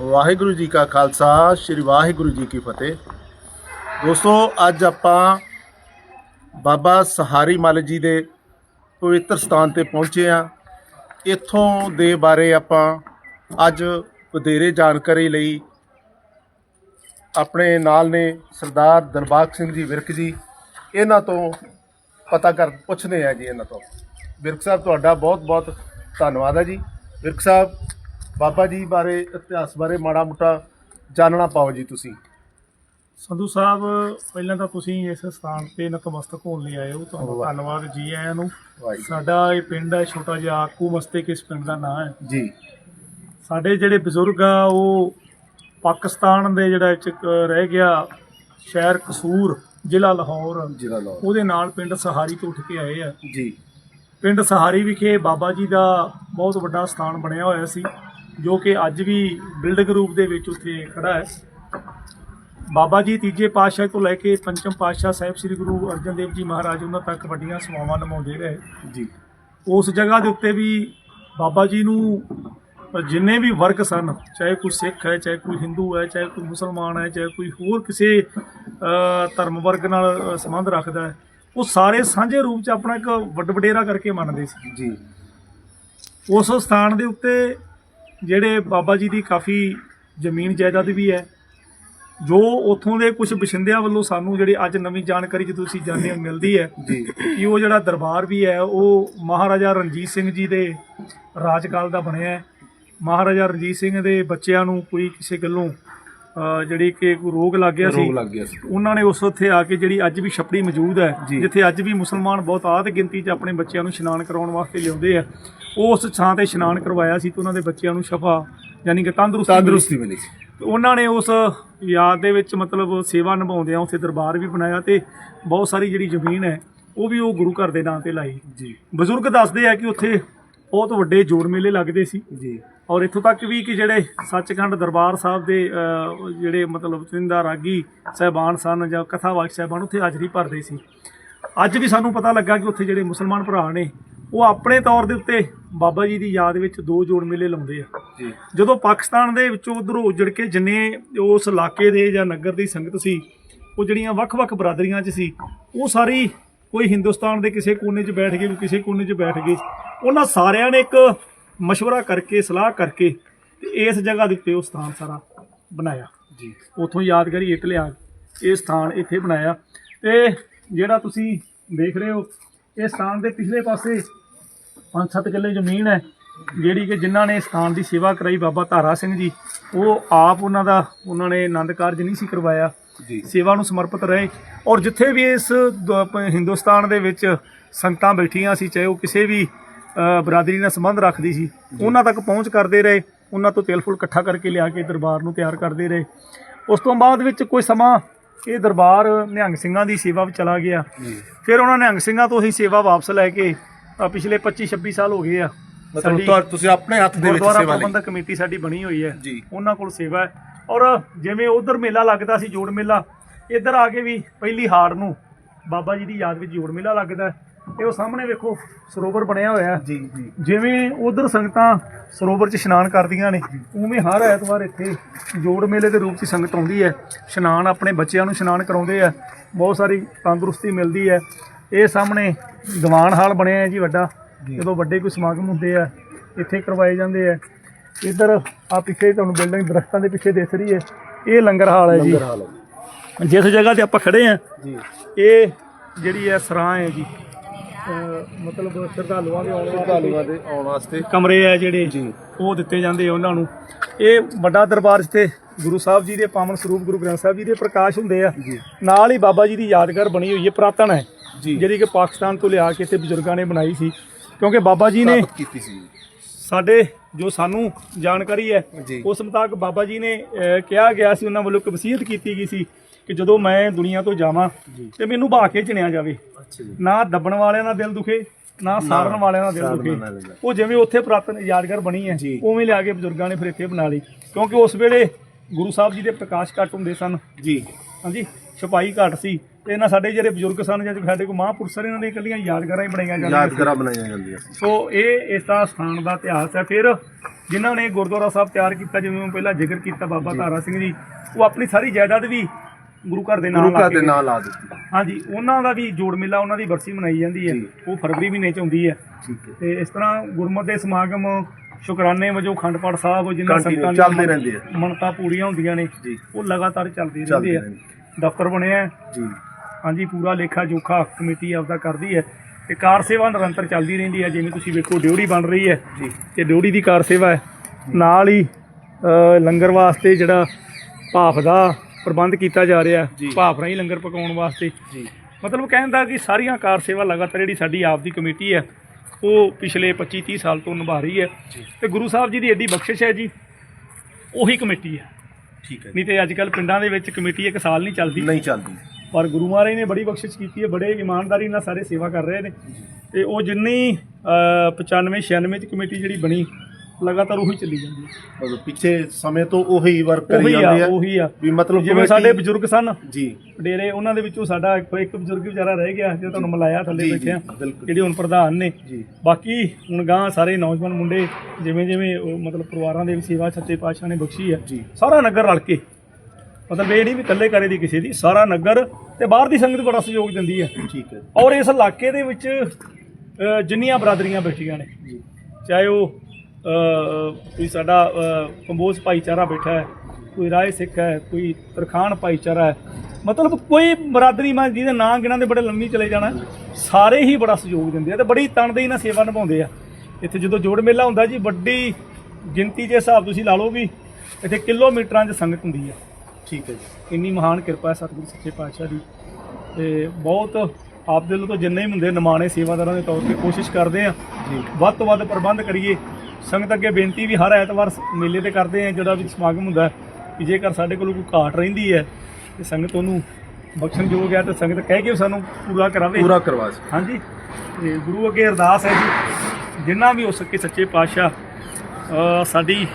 ਵਾਹਿਗੁਰੂ ਜੀ ਕਾ ਖਾਲਸਾ, ਸ੍ਰੀ ਵਾਹਿਗੁਰੂ ਜੀ ਕੀ ਫਤਿਹ। ਦੋਸਤੋ, ਅੱਜ ਆਪਾਂ ਬਾਬਾ ਸਹਾਰੀ ਮੱਲ ਜੀ ਦੇ ਪਵਿੱਤਰ ਸਥਾਨ ਤੇ ਪਹੁੰਚੇ ਆ ਇੱਥੋਂ ਦੇ ਬਾਰੇ ਆਪਾਂ ਅੱਜ ਵਧੇਰੇ ਜਾਣਕਾਰੀ ਲਈ ਆਪਣੇ ਨਾਲ ਨੇ ਸਰਦਾਰ ਦਰਬਾਗ ਸਿੰਘ ਜੀ ਵਿਰਕ ਜੀ। ਇਹਨਾਂ ਤੋਂ ਪਤਾ ਕਰ ਪੁੱਛਦੇ ਆ ਜੀ ਇਹਨਾਂ ਤੋਂ। ਵਿਰਕ ਸਾਹਿਬ, ਤੁਹਾਡਾ ਬਹੁਤ ਬਹੁਤ ਧੰਨਵਾਦ ਹੈ ਜੀ। ਵਿਰਕ ਸਾਹਿਬ ਬਾਬਾ ਜੀ ਬਾਰੇ ਇਤਿਹਾਸ ਬਾਰੇ ਮਾੜਾ ਮੋਟਾ ਜਾਣਨਾ ਪਾਓ ਜੀ ਤੁਸੀਂ। ਸੰਧੂ ਸਾਹਿਬ ਪਹਿਲਾਂ ਤਾਂ ਤੁਸੀਂ ਇਸ ਸਥਾਨ ਤੇ ਨਤਮਸਤਕ ਹੋਣ ਲਈ ਆਏ ਹੋ। ਤੁਹਾਨੂੰ। ਧੰਨਵਾਦ ਜੀ ਆਇਆਂ ਨੂੰ। ਸਾਡਾ ਇਹ ਪਿੰਡ ਹੈ ਛੋਟਾ ਜਿਹਾ ਆਕੂ ਮਸਤਕ ਇਸ ਪਿੰਡ ਦਾ ਨਾਮ ਹੈ। ਜੀ। ਸਾਡੇ ਜਿਹੜੇ ਬਜ਼ੁਰਗ ਆ ਉਹ ਪਾਕਿਸਤਾਨ ਦੇ ਜਿਹੜਾ ਰਹਿ ਗਿਆ ਸ਼ਹਿਰ ਕਸੂਰ ਜ਼ਿਲ੍ਹਾ ਲਾਹੌਰ। ਜ਼ਿਲ੍ਹਾ ਲਾਹੌਰ। ਉਹਦੇ ਨਾਲ ਪਿੰਡ ਸਹਾਰੀ ਤੋਂ ਉੱਠ ਕੇ ਆਏ ਆ। ਜੀ। ਪਿੰਡ ਸਹਾਰੀ ਵਿਖੇ ਬਾਬਾ ਜੀ ਦਾ ਬਹੁਤ ਵੱਡਾ ਸਥਾਨ ਬਣਿਆ ਹੋਇਆ ਸੀ। ਜੋ ਕਿ ਅੱਜ ਵੀ ਬਿਲਡਿੰਗ ਰੂਪ ਦੇ ਵਿੱਚ ਉੱਥੇ ਖੜਾ ਹੈ। ਬਾਬਾ ਜੀ ਤੀਜੇ ਪਾਤਸ਼ਾਹ ਤੋਂ ਲੈ ਕੇ ਪੰਚਮ ਪਾਤਸ਼ਾਹ ਸਾਹਿਬ ਸ੍ਰੀ ਗੁਰੂ ਅਰਜਨ ਦੇਵ ਜੀ ਮਹਾਰਾਜ ਉਹਨਾਂ ਤੱਕ ਵੱਡੀਆਂ ਸੇਵਾਵਾਂ ਨਿਭਾਉਂਦੇ ਰਹੇ। ਜੀ। ਉਸ ਜਗ੍ਹਾ ਦੇ ਉੱਤੇ ਵੀ ਬਾਬਾ ਜੀ ਨੂੰ ਜਿੰਨੇ ਵੀ ਵਰਗ ਸਨ ਚਾਹੇ ਕੋਈ ਸਿੱਖ ਹੈ ਚਾਹੇ ਕੋਈ ਹਿੰਦੂ ਹੈ ਚਾਹੇ ਕੋਈ ਮੁਸਲਮਾਨ ਹੈ ਚਾਹੇ ਕੋਈ ਹੋਰ ਕਿਸੇ ਧਰਮ ਵਰਗ ਨਾਲ ਸੰਬੰਧ ਰੱਖਦਾ ਹੈ ਉਹ ਸਾਰੇ ਸਾਂਝੇ ਰੂਪ 'ਚ ਆਪਣਾ ਇੱਕ ਵੱਡ ਵਡੇਰਾ ਕਰਕੇ ਮੰਨਦੇ ਸੀ। ਜੀ। ਉਸ ਸਥਾਨ ਦੇ ਉੱਤੇ ਜਿਹੜੇ ਬਾਬਾ ਜੀ ਦੀ ਕਾਫੀ ਜ਼ਮੀਨ ਜਾਇਦਾਦ ਵੀ ਹੈ ਜੋ ਉਥੋਂ ਦੇ ਕੁਝ ਬਸ਼ਿੰਦਿਆਂ ਵੱਲੋਂ ਸਾਨੂੰ ਜਿਹੜੀ ਅੱਜ ਨਵੀਂ ਜਾਣਕਾਰੀ ਜਦੋਂ ਅਸੀਂ ਜਾਣਦੇ ਹਾਂ ਮਿਲਦੀ ਹੈ ਜੀ। ਕਿ ਉਹ ਜਿਹੜਾ ਦਰਬਾਰ ਵੀ ਹੈ ਉਹ ਮਹਾਰਾਜਾ ਰਣਜੀਤ ਸਿੰਘ ਜੀ ਦੇ ਰਾਜਕਾਲ ਦਾ ਬਣਿਆ ਹੈ। ਮਹਾਰਾਜਾ ਰਣਜੀਤ ਸਿੰਘ ਦੇ ਬੱਚਿਆਂ ਨੂੰ ਕੋਈ ਕਿਸੇ ਗੱਲੋਂ ਜਿਹੜੀ ਕਿ ਕੋਈ ਰੋਗ ਲੱਗ ਗਿਆ ਸੀ। ਰੋਗ ਲੱਗ ਗਿਆ ਸੀ। ਉਹਨਾਂ ਨੇ ਉਸ ਉੱਥੇ ਆ ਕੇ ਜਿਹੜੀ ਅੱਜ ਵੀ ਛਪੜੀ ਮੌਜੂਦ ਹੈ। ਜਿੱਥੇ ਅੱਜ ਵੀ ਮੁਸਲਮਾਨ ਬਹੁਤ ਆਦ ਗਿਣਤੀ 'ਚ ਆਪਣੇ ਬੱਚਿਆਂ ਨੂੰ ਇਸ਼ਨਾਨ ਕਰਾਉਣ ਵਾਸਤੇ ਲਿਆਉਂਦੇ ਆ ਉਸ ਥਾਂ ਤੇ ਇਸ਼ਨਾਨ ਕਰਵਾਇਆ ਸੀ ਤੇ ਉਹਨਾਂ ਦੇ ਬੱਚਿਆਂ ਨੂੰ ਸ਼ਫਾ ਯਾਨੀ ਕਿ ਤੰਦਰੁਸਤੀ ਮਿਲੀ। ਤੰਦਰੁਸਤੀ ਮਿਲੀ ਸੀ। ਉਹਨਾਂ ਨੇ ਉਸ ਯਾਦ ਦੇ ਵਿੱਚ ਮਤਲਬ ਸੇਵਾ ਨਿਭਾਉਂਦਿਆਂ ਉੱਥੇ ਦਰਬਾਰ ਵੀ ਬਣਾਇਆ ਤੇ ਬਹੁਤ ਸਾਰੀ ਜਿਹੜੀ ਜ਼ਮੀਨ ਹੈ ਉਹ ਵੀ ਉਹ ਗੁਰੂ ਘਰ ਦੇ ਨਾਂ ਤੇ ਲਾਈ। ਜੀ। ਬਜ਼ੁਰਗ ਦੱਸਦੇ ਆ ਕਿ ਉੱਥੇ ਬਹੁਤ ਵੱਡੇ ਜੋੜ ਮੇਲੇ ਲੱਗਦੇ ਸੀ। ਜੀ। ਔਰ ਇੱਥੋਂ ਤੱਕ ਵੀ ਕਿ ਜਿਹੜੇ ਸੱਚਖੰਡ ਦਰਬਾਰ ਸਾਹਿਬ ਦੇ ਜਿਹੜੇ ਮਤਲਬ ਚਿੰਦਾ ਰਾਗੀ ਸਹਿਬਾਨ ਸਨ ਜਾਂ ਕਥਾਵਾਚਕ ਸਹਿਬਾਨ ਉੱਥੇ ਹਾਜ਼ਰੀ ਭਰਦੇ ਸੀ। ਅੱਜ ਵੀ ਸਾਨੂੰ ਪਤਾ ਲੱਗਾ ਕਿ ਉੱਥੇ ਜਿਹੜੇ ਮੁਸਲਮਾਨ ਭਰਾ ਨੇ ਉਹ ਆਪਣੇ ਤੌਰ ਦੇ ਉੱਤੇ ਬਾਬਾ ਜੀ ਦੀ ਯਾਦ ਵਿੱਚ ਦੋ ਜੋੜ ਮੇਲੇ ਲਾਉਂਦੇ ਆ। ਜੀ। ਜਦੋਂ ਪਾਕਿਸਤਾਨ ਦੇ ਵਿੱਚੋਂ ਉਧਰੋਂ ਉਜੜ ਕੇ ਜਿੰਨੇ ਉਸ ਇਲਾਕੇ ਦੇ ਜਾਂ ਨਗਰ ਦੀ ਸੰਗਤ ਸੀ ਉਹ ਜਿਹੜੀਆਂ ਵੱਖ-ਵੱਖ ਬਰਾਦਰੀਆਂ 'ਚ ਸੀ ਉਹ ਸਾਰੀ ਕੋਈ ਹਿੰਦੁਸਤਾਨ ਦੇ ਕਿਸੇ ਕੋਨੇ 'ਚ ਬੈਠ ਗਏ ਕੋਈ ਕਿਸੇ ਕੋਨੇ 'ਚ ਬੈਠ ਗਏ ਉਹਨਾਂ ਸਾਰਿਆਂ ਨੇ ਇੱਕ ਮਸ਼ਵਰਾ ਕਰਕੇ ਸਲਾਹ ਕਰਕੇ ਤੇ ਇਸ ਜਗ੍ਹਾ ਦੇ ਉੱਤੇ ਉਹ ਸਥਾਨ ਸਾਰਾ ਬਣਾਇਆ। ਜੀ। ਉਥੋਂ ਯਾਦਗਾਰੀ ਇੱਟ ਲਿਆ ਇਹ ਸਥਾਨ ਇੱਥੇ ਬਣਾਇਆ। ਤੇ ਜਿਹੜਾ ਤੁਸੀਂ ਦੇਖ ਰਹੇ ਹੋ ਇਹ ਸਥਾਨ ਦੇ ਪਿਛਲੇ ਪਾਸੇ ਪੰਜ ਸੱਤ ਕਿੱਲੇ ਜ਼ਮੀਨ ਹੈ ਜਿਹੜੀ ਕਿ ਜਿਨ੍ਹਾਂ ਨੇ ਸਥਾਨ ਦੀ ਸੇਵਾ ਕਰਾਈ ਬਾਬਾ ਧਾਰਾ ਸਿੰਘ ਜੀ ਉਹ ਆਪ ਉਹਨਾਂ ਦਾ ਉਹਨਾਂ ਨੇ ਆਨੰਦ ਕਾਰਜ ਨਹੀਂ ਸੀ ਕਰਵਾਇਆ। ਜੀ। ਸੇਵਾ ਨੂੰ ਸਮਰਪਿਤ ਰਹੇ ਔਰ ਜਿੱਥੇ ਵੀ ਇਸ ਹਿੰਦੁਸਤਾਨ ਦੇ ਵਿੱਚ ਸੰਗਤਾਂ ਬੈਠੀਆਂ ਸੀ ਚਾਹੇ ਉਹ ਕਿਸੇ ਵੀ ਬਰਾਦਰੀ ਨਾਲ ਸੰਬੰਧ ਰੱਖਦੀ ਸੀ। ਉਹਨਾਂ ਤੱਕ ਪਹੁੰਚ ਕਰਦੇ ਰਹੇ। ਉਹਨਾਂ ਤੋਂ ਤੇਲ ਫੁੱਲ ਇਕੱਠਾ ਕਰਕੇ ਲਿਆ ਕੇ ਦਰਬਾਰ ਨੂੰ ਤਿਆਰ ਕਰਦੇ ਰਹੇ। ਉਸ ਤੋਂ ਬਾਅਦ ਵਿੱਚ ਕੋਈ ਸਮਾਂ ਇਹ ਦਰਬਾਰ ਨਿਹੰਗ ਸਿੰਘਾਂ ਦੀ ਸੇਵਾ ਵਿੱਚ ਚਲਾ ਗਿਆ। ਫਿਰ ਉਹਨਾਂ ਨਿਹੰਗ ਸਿੰਘਾਂ ਤੋਂ ਹੀ ਸੇਵਾ ਵਾਪਸ ਲੈ ਕੇ ਪਿਛਲੇ 25 26 ਸਾਲ ਹੋ ਗਏ ਆ। ਮਤਲਬ ਤੁਸੀਂ ਆਪਣੇ ਹੱਥ ਦੇ ਵਿੱਚ ਸੇਵਾ ਲਈ। ਪ੍ਰਬੰਧਕ ਕਮੇਟੀ ਸਾਡੀ ਬਣੀ ਹੋਈ ਹੈ। ਉਹਨਾਂ ਕੋਲ ਸੇਵਾ ਹੈ। ਔਰ ਜਿਵੇਂ ਉਧਰ ਮੇਲਾ ਲੱਗਦਾ ਸੀ ਜੋੜ ਮੇਲਾ ਇੱਧਰ ਆ ਕੇ ਵੀ ਪਹਿਲੀ ਹਾੜ ਨੂੰ ਬਾਬਾ ਜੀ ਦੀ ਯਾਦ ਵਿੱਚ ਜੋੜ ਮੇਲਾ ਲੱਗਦਾ ਹੈ ਤੇ ਉਹ ਸਾਹਮਣੇ ਵੇਖੋ ਸਰੋਵਰ ਬਣਿਆ ਹੋਇਆ। ਜੀ ਜੀ। ਜਿਵੇਂ ਉਧਰ ਸੰਗਤਾਂ ਸਰੋਵਰ 'ਚ ਇਸ਼ਨਾਨ ਕਰਦੀਆਂ ਨੇ ਉਵੇਂ ਹਰ ਐਤਵਾਰ ਇੱਥੇ ਜੋੜ ਮੇਲੇ ਦੇ ਰੂਪ 'ਚ ਸੰਗਤ ਆਉਂਦੀ ਹੈ। ਇਸ਼ਨਾਨ ਆਪਣੇ ਬੱਚਿਆਂ ਨੂੰ ਇਸ਼ਨਾਨ ਕਰਾਉਂਦੇ ਆ। ਬਹੁਤ ਸਾਰੀ ਤੰਦਰੁਸਤੀ ਮਿਲਦੀ ਹੈ। ਇਹ ਸਾਹਮਣੇ ਦੀਵਾਨ ਹਾਲ ਬਣਿਆ ਹੈ ਜੀ ਵੱਡਾ। ਜਦੋਂ ਵੱਡੇ ਕੋਈ ਸਮਾਗਮ ਹੁੰਦੇ ਆ ਇੱਥੇ ਕਰਵਾਏ ਜਾਂਦੇ ਆ। ਇੱਧਰ ਆ ਪਿੱਛੇ ਤੁਹਾਨੂੰ ਬਿਲਡਿੰਗ ਦਰਖਤਾਂ ਦੇ ਪਿੱਛੇ ਦਿਸ ਰਹੀ ਹੈ। ਇਹ ਲੰਗਰ ਹਾਲ ਹੈ ਜੀ। ਜਿਸ ਜਗ੍ਹਾ ਤੇ ਆਪਾਂ ਖੜੇ ਆ ਜੀ। ਇਹ ਜਿਹੜੀ ਹੈ ਸਰਾਂ ਹੈ ਜੀ। ਮਤਲਬ ਸ਼ਰਧਾਲੂਆਂ ਦੇ ਆਉਣ ਵਾਸਤੇ ਸ਼ਰਧਾਲੂਆਂ ਦੇ ਆਉਣ ਵਾਸਤੇ। ਕਮਰੇ ਆ ਜਿਹੜੇ ਜੀ। ਉਹ ਦਿੱਤੇ ਜਾਂਦੇ ਆ ਉਹਨਾਂ ਨੂੰ। ਇਹ ਵੱਡਾ ਦਰਬਾਰ ਜਿੱਥੇ ਗੁਰੂ ਸਾਹਿਬ ਜੀ ਦੇ ਪਾਵਨ ਸਰੂਪ ਗੁਰੂ ਗ੍ਰੰਥ ਸਾਹਿਬ ਜੀ ਦੇ ਪ੍ਰਕਾਸ਼ ਹੁੰਦੇ ਆ ਨਾਲ ਹੀ ਬਾਬਾ ਜੀ ਦੀ ਯਾਦਗਾਰ ਬਣੀ ਹੋਈ ਹੈ ਪ੍ਰਾਤਨ ਹੈ ਜਿਹੜੀ ਕਿ ਪਾਕਿਸਤਾਨ ਤੋਂ ਲਿਆ ਕੇ ਇੱਥੇ ਬਜ਼ੁਰਗਾਂ ਨੇ ਬਣਾਈ ਸੀ। ਕਿਉਂਕਿ ਬਾਬਾ ਜੀ ਨੇ ਕੀਤੀ ਸੀ। ਸਾਡੇ ਜੋ ਸਾਨੂੰ ਜਾਣਕਾਰੀ ਹੈ। ਉਸ ਮੁਤਾਬਕ ਬਾਬਾ ਜੀ ਨੇ ਕਿਹਾ ਗਿਆ ਸੀ ਉਹਨਾਂ ਵੱਲੋਂ ਇੱਕ ਵਸੀਅਤ ਕੀਤੀ ਗਈ ਸੀ ਕਿ ਜਦੋਂ ਮੈਂ ਦੁਨੀਆ ਤੋਂ ਜਾਵਾਂ। ਤੇ ਮੈਨੂੰ ਬਹਾ ਕੇ ਚਿਣਿਆ ਜਾਵੇ। ਅੱਛਾ ਜੀ। ਨਾ ਦੱਬਣ ਵਾਲਿਆਂ ਦਾ ਦਿਲ ਦੁਖੇ ਨਾ ਸਾੜਨ ਵਾਲਿਆਂ ਦਾ ਦਿਲ ਦੁਖੇ। ਉਹ ਜਿਵੇਂ ਉੱਥੇ ਪ੍ਰਾਤਨ ਯਾਦਗਾਰ ਬਣੀ ਹੈ। ਉਵੇਂ ਲਿਆ ਕੇ ਬਜ਼ੁਰਗਾਂ ਨੇ ਫਿਰ ਇੱਥੇ ਬਣਾ ਲਈ। ਕਿਉਂਕਿ ਉਸ ਵੇਲੇ ਗੁਰੂ ਸਾਹਿਬ ਜੀ ਦੇ ਪ੍ਰਕਾਸ਼ ਘੱਟ ਹੁੰਦੇ ਸਨ। ਜੀ। ਹਾਂਜੀ ਛਪਾਈ ਘੱਟ ਸੀ। ਤੇ ਇਹਨਾਂ ਸਾਡੇ ਜਿਹੜੇ ਬਜ਼ੁਰਗ ਸਨ ਜਾਂ ਸਾਡੇ ਕੋਲ ਮਹਾਂਪੁਰਸ਼ ਸਨ ਇਹਨਾਂ ਦੀਆਂ ਇਕੱਲੀਆਂ ਯਾਦਗਾਰਾਂ ਹੀ ਬਣਾਈਆਂ ਜਾਂਦੀਆਂ। ਯਾਦਗਾਰਾਂ ਬਣਾਈਆਂ ਜਾਂਦੀਆਂ ਸੀ। ਸੋ ਇਹ ਇਸ ਦਾ ਸਥਾਨ ਦਾ ਇਤਿਹਾਸ ਹੈ। ਫਿਰ ਜਿਨ੍ਹਾਂ ਨੇ ਗੁਰਦੁਆਰਾ ਸਾਹਿਬ ਤਿਆਰ ਕੀਤਾ ਜਿਵੇਂ ਮੈਂ ਪਹਿਲਾਂ ਜ਼ਿਕਰ ਕੀਤਾ ਬਾਬਾ ਤਾਰਾ ਸਿੰਘ ਜੀ ਉਹ ਆਪਣੀ ਸਾਰੀ ਜਾਇਦਾਦ ਵੀ ਗੁਰੂ ਘਰ ਦੇ ਨਾਲ ਗੁਰੂ ਲਾ ਘਰ ਦੇ ਦਿੱਤੀ। ਹਾਂਜੀ ਉਹਨਾਂ ਦਾ ਵੀ ਜੋੜ ਮੇਲਾ ਉਹਨਾਂ ਦੀ ਬਰਸੀ ਮਨਾਈ ਜਾਂਦੀ ਹੈ। ਉਹ ਫਰਵਰੀ ਮਹੀਨੇ ਚ ਆਉਂਦੀ ਹੈ। ਠੀਕ ਹੈ। ਤੇ ਇਸ ਤਰ੍ਹਾਂ ਗੁਰਮਤਿ ਦੇ ਸਮਾਗਮ ਸ਼ੁਕਰਾਨੇ ਵਜੋਂ ਖੰਡ ਪਾਠ ਸਾਹਿਬ ਜਿਨ੍ਹਾਂ ਸੰਗਤਾਂ ਚੱਲਦੇ ਰਹਿੰਦੇ ਆ। ਮਨਤਾ ਪੂਰੀਆਂ ਹੁੰਦੀਆਂ ਨੇ ਉਹ ਲਗਾਤਾਰ ਚੱਲਦੇ ਰਹਿੰਦੇ ਆ ਰਹਿੰਦੇ। ਦਫ਼ਤਰ ਬਣਿਆ ਹੈ। ਜੀ। ਹਾਂਜੀ ਪੂਰਾ ਲੇਖਾ ਜੋਖਾ ਕਮੇਟੀ ਆਪਦਾ ਕਰਦੀ ਹੈ। ਤੇ ਕਾਰ ਸੇਵਾ ਨਿਰੰਤਰ ਚੱਲਦੀ ਰਹਿੰਦੀ ਹੈ ਜਿਵੇਂ ਤੁਸੀਂ ਵੇਖੋ ਡਿਊੜੀ ਬਣ ਰਹੀ ਹੈ। ਜੀ। ਤੇ ਡਿਊੜੀ ਦੀ ਕਾਰ ਸੇਵਾ ਹੈ। ਨਾਲ ਹੀ ਲੰਗਰ ਵਾਸਤੇ ਜਿਹੜਾ ਭਾਫ ਦਾ ਪ੍ਰਬੰਧ ਕੀਤਾ ਜਾ ਰਿਹਾ। ਭਾਫ ਰਾਹੀਂ ਲੰਗਰ ਪਕਾਉਣ ਵਾਸਤੇ। ਜੀ। ਮਤਲਬ ਕਹਿਣ ਦਾ ਕਿ ਸਾਰੀਆਂ ਕਾਰ ਸੇਵਾ ਲਗਾਤਾਰ ਜਿਹੜੀ ਸਾਡੀ ਆਪ ਦੀ ਕਮੇਟੀ ਹੈ ਉਹ ਪਿਛਲੇ 25 30 ਸਾਲ ਤੋਂ ਨਿਭਾ ਰਹੀ ਹੈ। ਤੇ ਗੁਰੂ ਸਾਹਿਬ ਜੀ ਦੀ ਐਡੀ ਬਖਸ਼ਿਸ਼ ਹੈ ਜੀ ਉਹੀ ਕਮੇਟੀ ਹੈ। ਠੀਕ ਹੈ। ਨਹੀਂ ਤੇ ਅੱਜ ਕੱਲ ਪਿੰਡਾਂ ਦੇ ਵਿੱਚ ਕਮੇਟੀ ਇੱਕ ਸਾਲ ਨਹੀਂ ਚੱਲਦੀ। ਨਹੀਂ ਚੱਲਦੀ। ਪਰ ਗੁਰੂ ਮਹਾਰਾਜ ਨੇ ਬੜੀ ਬਖਸ਼ਿਸ਼ ਕੀਤੀ ਹੈ ਬੜੇ ਇਮਾਨਦਾਰੀ ਨਾਲ ਸਾਰੇ ਸੇਵਾ ਕਰ ਰਹੇ ਨੇ। ਤੇ ਉਹ ਜਿੰਨੀ ਅ, 95 96 ਚ ਕਮੇਟੀ ਜਿਹੜੀ ਬਣੀ ਲਗਾਤਾਰ ਉਹੀ ਚੱਲੀ ਜਾਂਦੀ ਹੈ। ਮਤਲਬ ਪਿੱਛੇ ਸਮੇਂ ਤੋਂ ਉਹੀ ਵਰਕ ਕਰੀ ਉਹੀ ਆ ਜਾਂਦੇ ਆ ਉਹੀ ਆ। ਵੀ ਮਤਲਬ ਜਿਵੇਂ ਸਾਡੇ ਬਜ਼ੁਰਗ ਸਨ ਜੀ। ਡੇਰੇ ਉਹਨਾਂ ਦੇ ਵਿੱਚੋਂ ਸਾਡਾ ਇੱਕ ਇੱਕ ਬਜ਼ੁਰਗ ਵਿਚਾਰਾ ਰਹਿ ਗਿਆ ਜੋ ਤੁਹਾਨੂੰ ਮਿਲਾਇਆ ਥੱਲੇ ਜੀ, ਬੈਠੇ ਆ ਜੀ, ਬਿਲਕੁਲ। ਜਿਹੜੇ ਹੁਣ ਪ੍ਰਧਾਨ ਨੇ। ਜੀ। ਬਾਕੀ ਹੁਣ ਗਾਂ ਸਾਰੇ ਨੌਜਵਾਨ ਮੁੰਡੇ ਜਿਵੇਂ ਜਿਵੇਂ ਉਹ ਮਤਲਬ ਪਰਿਵਾਰਾਂ ਦੇ ਵੀ ਸੇਵਾ ਸੱਚੇ ਪਾਤਸ਼ਾਹ ਨੇ ਬਖਸ਼ੀ ਹੈ। ਜੀ। ਸਾਰਾ ਨਗਰ ਰਲ ਕੇ। ਮਤਲਬ ਇਹ ਨਹੀਂ ਵੀ ਇਕੱਲੇ ਕਰੇ ਦੀ ਕਿਸੇ ਦੀ ਸਾਰਾ ਨਗਰ ਤੇ ਬਾਹਰ ਦੀ ਸੰਗਤ ਬੜਾ ਸਹਿਯੋਗ ਦਿੰਦੀ ਹੈ। ਠੀਕ ਹੈ। ਔਰ ਇਸ ਇਲਾਕੇ ਦੇ ਵਿੱਚ ਅ, ਜਿੰਨੀਆਂ ਬਰਾਦਰੀਆਂ ਬੈਠੀਆਂ ਨੇ ਜੀ। ਚਾਹੇ ਉਹ ਕੋਈ ਸਾਡਾ ਕੰਬੋਜ ਭਾਈਚਾਰਾ ਬੈਠਾ ਹੈ ਕੋਈ ਰਾਏ ਸਿੱਖ ਹੈ ਕੋਈ ਤਰਖਾਨ ਭਾਈਚਾਰਾ ਹੈ। ਮਤਲਬ ਕੋਈ ਬਰਾਦਰੀ ਮੈਂ ਜਿਹਦੇ ਨਾਂ ਗਿਣਾਂ ਦੇ ਬੜੇ ਲੰਮੀ ਚਲੇ ਜਾਣਾ ਸਾਰੇ ਹੀ ਬੜਾ ਸਹਿਯੋਗ ਦਿੰਦੇ ਆ ਤੇ ਬੜੀ ਤਨਦੇਹੀ ਨਾਲ ਸੇਵਾ ਨਿਭਾਉਂਦੇ ਆ। ਇੱਥੇ ਜਦੋਂ ਜੋੜ ਮੇਲਾ ਹੁੰਦਾ ਜੀ ਵੱਡੀ ਗਿਣਤੀ ਦੇ ਹਿਸਾਬ ਤੁਸੀਂ ਲਾ ਲਓ ਵੀ ਇੱਥੇ ਕਿਲੋਮੀਟਰਾਂ 'ਚ ਸੰਗਤ ਹੁੰਦੀ ਹੈ ਠੀਕ ਹੈ ਜੀ। ਇੰਨੀ ਮਹਾਨ ਕਿਰਪਾ ਹੈ ਸਤਿਗੁਰੂ ਸੱਚੇ ਪਾਤਸ਼ਾਹ ਦੀ। ਤੇ ਬਹੁਤ ਆਪ ਦਿਲ ਤੋਂ ਜਿੰਨੇ ਵੀ ਹੁੰਦੇ ਨਿਮਾਣੇ ਸੇਵਾਦਾਰਾਂ ਦੇ ਤੌਰ ਤੇ ਕੋਸ਼ਿਸ਼ ਕਰਦੇ ਆ। ਜੀ। ਵੱਧ ਤੋਂ ਵੱਧ ਪ੍ਰਬੰਧ ਕਰੀਏ। ਸੰਗਤ ਅੱਗੇ ਬੇਨਤੀ ਵੀ ਹਰ ਐਤਵਾਰ ਮੇਲੇ ਤੇ ਕਰਦੇ ਆ ਜਿਹੜਾ ਵੀ ਸਮਾਗਮ ਹੁੰਦਾ ਕਿ ਜੇਕਰ ਸਾਡੇ ਕੋਲ ਕੋਈ ਘਾਟ ਰਹਿੰਦੀ ਹੈ ਤੇ ਸੰਗਤ ਉਹਨੂੰ ਬਖਸ਼ਣਯੋਗ ਹੈ ਤੇ ਸੰਗਤ ਕਹਿ ਕੇ ਸਾਨੂੰ ਪੂਰਾ ਕਰਾਵੇ। ਪੂਰਾ ਕਰਵਾ ਸਕ। ਹਾਂਜੀ। ਤੇ ਗੁਰੂ ਅੱਗੇ ਅਰਦਾਸ ਹੈ ਜੀ ਜਿੰਨਾ ਵੀ ਹੋ ਸਕੇ ਸੱਚੇ ਪਾਤਸ਼ਾਹ ਸਾਡੀ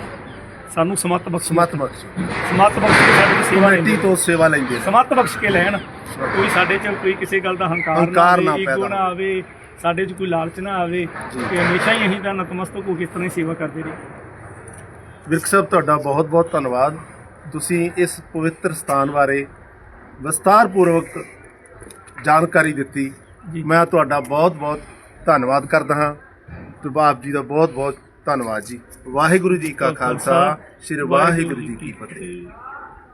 ਸਾਨੂੰ ਸਮਤ ਬਖਸ਼ ਸਮਤ ਬਖਸ਼ ਸਮਤ ਬਖਸ਼ ਕੇ ਸਾਡੀ ਸੇਵਾ ਲੈਂਦੇ ਤੋਂ ਸੇਵਾ ਲੈਂਦੇ। ਸਮਤ ਬਖਸ਼ ਕੇ ਲੈਣ। ਕੋਈ ਸਾਡੇ ਚ ਕੋਈ ਕਿਸੇ ਗੱਲ ਦਾ ਹੰਕਾਰ ਨਾ ਆਵੇ ਈਗੋ ਪੈਦਾ ਨਾ ਆਵੇ ਸਾਡੇ ਚ ਕੋਈ ਲਾਲਚ ਨਾ ਆਵੇ ਕਿ ਹਮੇਸ਼ਾ ਹੀ ਅਸੀਂ ਤਾਂ ਨਤਮਸਤਕ ਹੋ ਕੇ ਇਸ ਤਰ੍ਹਾਂ ਹੀ ਸੇਵਾ ਕਰਦੇ ਰਹੀ ਵਿਰਕ ਸਾਹਿਬ ਤੁਹਾਡਾ ਬਹੁਤ ਬਹੁਤ ਧੰਨਵਾਦ। ਤੁਸੀਂ ਇਸ ਪਵਿੱਤਰ ਸਥਾਨ ਬਾਰੇ ਵਿਸਤਾਰਪੂਰਵਕ ਜਾਣਕਾਰੀ ਦਿੱਤੀ। ਜੀ। ਮੈਂ ਤੁਹਾਡਾ ਬਹੁਤ ਬਹੁਤ ਧੰਨਵਾਦ ਕਰਦਾ ਹਾਂ। ਪ੍ਰਭਾਪ ਜੀ ਦਾ ਬਹੁਤ ਬਹੁਤ ਧੰਨਵਾਦ ਜੀ। ਵਾਹਿਗੁਰੂ ਜੀ ਕਾ ਖਾਲਸਾ। ਸ੍ਰੀ ਵਾਹਿਗੁਰੂ ਜੀ ਕੀ ਫਤਿਹ।